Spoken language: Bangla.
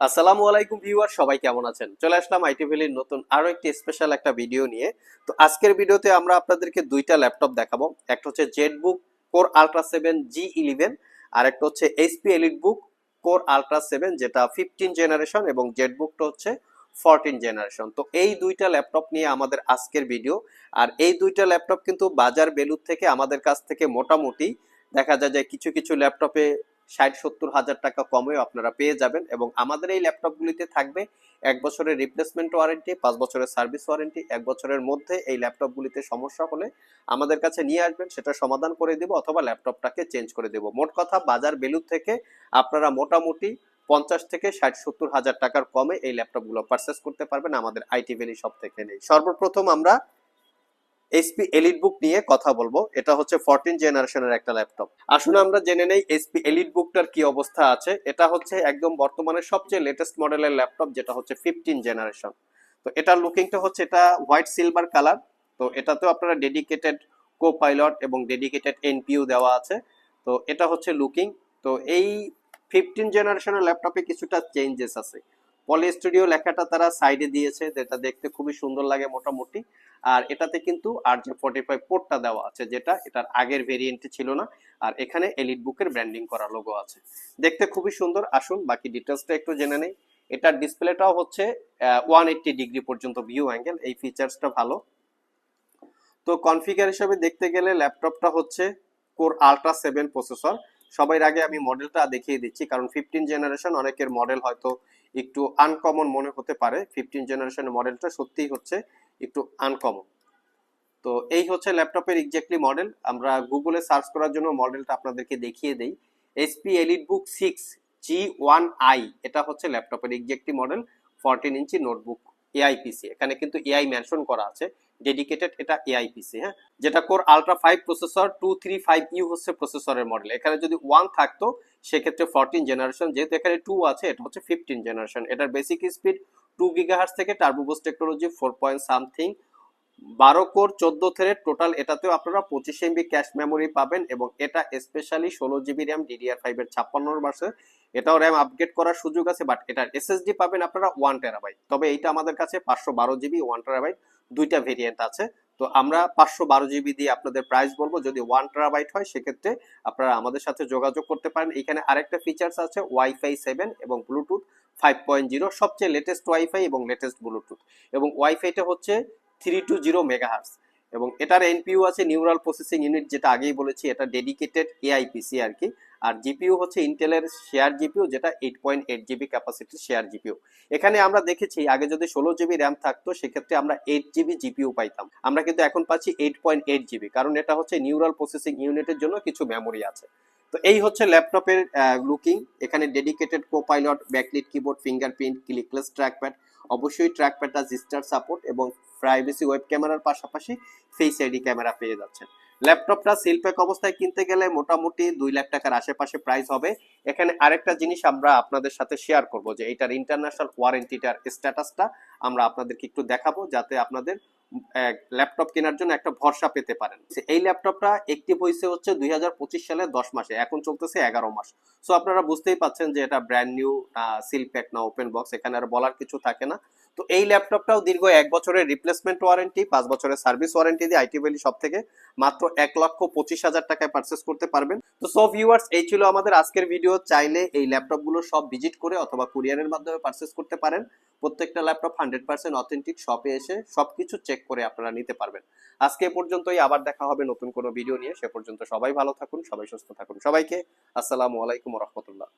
আসসালামু আলাইকুম ভিউয়ার, সবাই কেমন আছেন? চলে আসলাম আইটি ভ্যালির নতুন আরও একটি স্পেশাল একটা ভিডিও নিয়ে। তো আজকের ভিডিওতে আমরা আপনাদেরকে দুইটা ল্যাপটপ দেখাবো। একটা হচ্ছে Zbook core ultra seven G eleven আর একটা হচ্ছে HP elite book core ultra seven যেটা ফিফটিন জেনারেশন এবং জেটবুকটা হচ্ছে ফোরটিন জেনারেশন তো এই দুইটা ল্যাপটপ নিয়ে আমাদের আজকের ভিডিও আর এই দুইটা ল্যাপটপ কিন্তু বাজার বেলুর থেকে আমাদের কাছ থেকে মোটামুটি দেখা যায় যে কিছু কিছু ল্যাপটপে ষাট, সত্তর হাজার টাকা কমেও আপনারা পেয়ে যাবেন এবং আমাদের এই ল্যাপটপগুলিতে থাকবে এক বছরের রিপ্লেসমেন্ট ওয়ারেন্টি পাঁচ বছরের সার্ভিস ওয়ারেন্টি এক বছরের মধ্যে এই ল্যাপটপগুলিতে সমস্যা হলে আমাদের কাছে নিয়ে আসবেন, সেটা সমাধান করে দেব অথবা ল্যাপটপটাকে চেঞ্জ করে দেব। মোট কথা বাজার বেলুর থেকে আপনারা মোটামুটি পঞ্চাশ থেকে ষাট, সত্তর হাজার টাকার কমে এই ল্যাপটপগুলো পারচেস করতে পারবেন আমাদের আইটি ভ্যালি সব থেকে। নেই সর্বপ্রথম আমরা এইচপি এলিট বুক নিয়ে কথা বলব। এটা হচ্ছে ফোরটিন জেনারেশনের একটা ল্যাপটপ আসুন আমরা জেনে নেই এসপি এলিট বুকটার কি অবস্থা আছে। এটা হচ্ছে একদম বর্তমানে সবচেয়ে লেটেস্ট মডেলের ল্যাপটপ যেটা হচ্ছে ফিফটিন জেনারেশন তো এটার লুকিংটা হচ্ছে এটা হোয়াইট সিলভার কালার তো এটাতেও আপনারা ডেডিকেটেড কো পাইলট এবং ডেডিকেটেড এনপিউ দেওয়া আছে। তো এটা হচ্ছে লুকিং তো এই ফিফটিন জেনারেশনের ল্যাপটপে কিছুটা চেঞ্জেস আছে। পলি স্টুডিও লেখাটা তারা সাইডে দিয়েছে, যেটা দেখতে খুবই সুন্দর লাগে মোটামুটি। আর এটাতে কিন্তু আর যে ফোর্টি ফাইভ পোর্টটা দেওয়া আছে, যেটা এটার আগের ভেরিয়েন্টে ছিল না। আর এখানে এলিট বুকের ব্র্যান্ডিং করা লোগো আছে। দেখতে খুবই সুন্দর, আসুন বাকি ডিটেলসটা একটু জেনে নেই। এটার ডিসপ্লেটাও হচ্ছে ওয়ান এইট্টি ডিগ্রি পর্যন্ত ভিউ অ্যাঙ্গেল এই ফিচার্সটা ভালো। তো কনফিগার হিসাবে দেখতে গেলে ল্যাপটপটা হচ্ছে কোর আলট্রা সেভেন প্রসেসর সবার আগে আমি মডেলটা দেখিয়ে দিচ্ছি, কারণ ফিফটিন জেনারেশন অনেকের মডেল হয়তো একটু আনকমন মনে হতে পারে। ফিফটিন জেনারেশনের মডেলটা সত্যিই হচ্ছে একটু আনকমন তো এই হচ্ছে ল্যাপটপের এক্স্যাক্টলি মডেল আমরা গুগলে সার্চ করার জন্য মডেলটা আপনাদেরকে দেখিয়ে দেই। SP elite book six G one I এটা হচ্ছে ল্যাপটপের exactly model fourteen inch notebook AIPC, এখানে কিন্তু এআই মেনশন করা আছে ডেডিকেটেড এটা এআইপিসি হ্যাঁ? যেটা core ultra five processor two three five U হচ্ছে প্রসেসরের মডেল এখানে যদি ওয়ান থাকতো, সেক্ষেত্রে ফোরটিন জেনারেশন যেহেতু এখানে টু আছে, এটা হচ্ছে ফিফটিন জেনারেশন এটার বেসিক স্পিড টু গিগাহার্স থেকে turbo boost technology four point something বারো কোর চোদ্দ থ্রেড টোটাল, এটাতেও আপনারা পঁচিশ এমবি ক্যাশ মেমোরি পাবেন এবং এটা স্পেশালি ষোলো জিবি র্যাম ডিডিআর ফাইভ এর ছাপ্পান্ন বার্সের এটাও র্যাম আপগ্রেড করার সুযোগ আছে বাট এটার এসএসডি পাবেন আপনারা ওয়ান টেরাবাইট তবে এইটা আমাদের কাছে পাঁচশো বারো জিবি ওয়ান টেরাবাইট দুইটা ভেরিয়েন্ট আছে। তো আমরা পাঁচশো বারো জিবি দিয়ে আপনাদের প্রাইস বলব, যদি ওয়ান টেরাবাইট হয়, সেক্ষেত্রে আপনারা আমাদের সাথে যোগাযোগ করতে পারেন। এখানে আরেকটা ফিচার্স আছে ওয়াইফাই সেভেন এবং ব্লুটুথ ফাইভ পয়েন্ট জিরো সবচেয়ে লেটেস্ট ওয়াইফাই এবং লেটেস্ট ব্লুটুথ এবং ওয়াইফাইটা হচ্ছে থ্রি টু জিরো মেগাহার্স এবং এটার এনপিইউ আছে নিউরাল প্রসেসিং ইউনিট, যেটা আগেই বলেছি, এটা ডেডিকেটেড এআইপিসি আর কি। আর জিপিইউ হচ্ছে ইন্টেলের শেয়ার জিপিইউ, যেটা এইট পয়েন্ট এইট জিবি ক্যাপাসিটির শেয়ার জিপিইউ। এখানে আমরা দেখেছি, আগে যদি ষোলো জিবি র্যাম থাকতো, সেক্ষেত্রে আমরা এইট জিবি জিপিইউ পাইতাম। আমরা কিন্তু এখন পাচ্ছি এইট পয়েন্ট এইট জিবি, কারণ এটা হচ্ছে নিউরাল প্রসেসিং ইউনিটের জন্য কিছু মেমোরি আছে। তো এই হচ্ছে ল্যাপটপের লুকিং। এখানে dedicated copilot backlit, keyboard, fingerprint, clickless, trackpad. অবশ্যই ট্র্যাকপ্যাডটা জিস্টার সাপোর্ট এবং প্রাইভেসি ওয়েব ক্যামেরার পাশাপাশি ফেস আইডি ক্যামেরা পেয়ে যাচ্ছেন। ল্যাপটপটা সিলপ্যাক অবস্থায় কিনতে গেলে মোটামুটি দুই লাখ টাকার আশেপাশে প্রাইস হবে। এখানে আরেকটা জিনিস আমরা আপনাদের সাথে শেয়ার করব যে এটার ইন্টারন্যাশনাল ওয়ারেন্টিটার স্ট্যাটাসটা আমরা আপনাদেরকে একটু দেখাবো যাতে আপনাদের ল্যাপটপ কেনার জন্য একটা ভরসা পেতে পারেন। এই ল্যাপটপটা একটিভ হয়েছে হচ্ছে দুই হাজার পঁচিশ সালে দশ মাসে, এখন চলতেছে এগারো মাস। সো আপনারা বুঝতেই পাচ্ছেন যে এটা ব্র্যান্ড নিউ সিল প্যাক না ওপেন বক্স এখানে আর বলার কিছু থাকে না। তো এই ল্যাপটপটাও দীর্ঘ এক বছরের রিপ্লেসমেন্ট ওয়ারেন্টি পাঁচ বছরের সার্ভিস ওয়ারেন্টি দিয়ে আইটি ভ্যালি সব থেকে মাত্র এক লক্ষ পঁচিশ হাজার টাকায় পারচেস করতে পারবেন। তো সো ভিউয়ার্স এই ছিল আমাদের আজকের ভিডিও চাইলে এই ল্যাপটপগুলো সব ভিজিট করে অথবা কুরিয়ারের মাধ্যমে পারচেস করতে পারেন। প্রত্যেকটা ল্যাপটপ হান্ড্রেড পার্সেন্ট অথেন্টিক শপে এসে সবকিছু চেক করে আপনারা নিতে পারবেন। আজকে পর্যন্তই, আবার দেখা হবে নতুন কোনো ভিডিও নিয়ে। সে পর্যন্ত সবাই ভালো থাকুন, সবাই সুস্থ থাকুন। সবাইকে আসসালামু আলাইকুম রহমতুল্লাহ।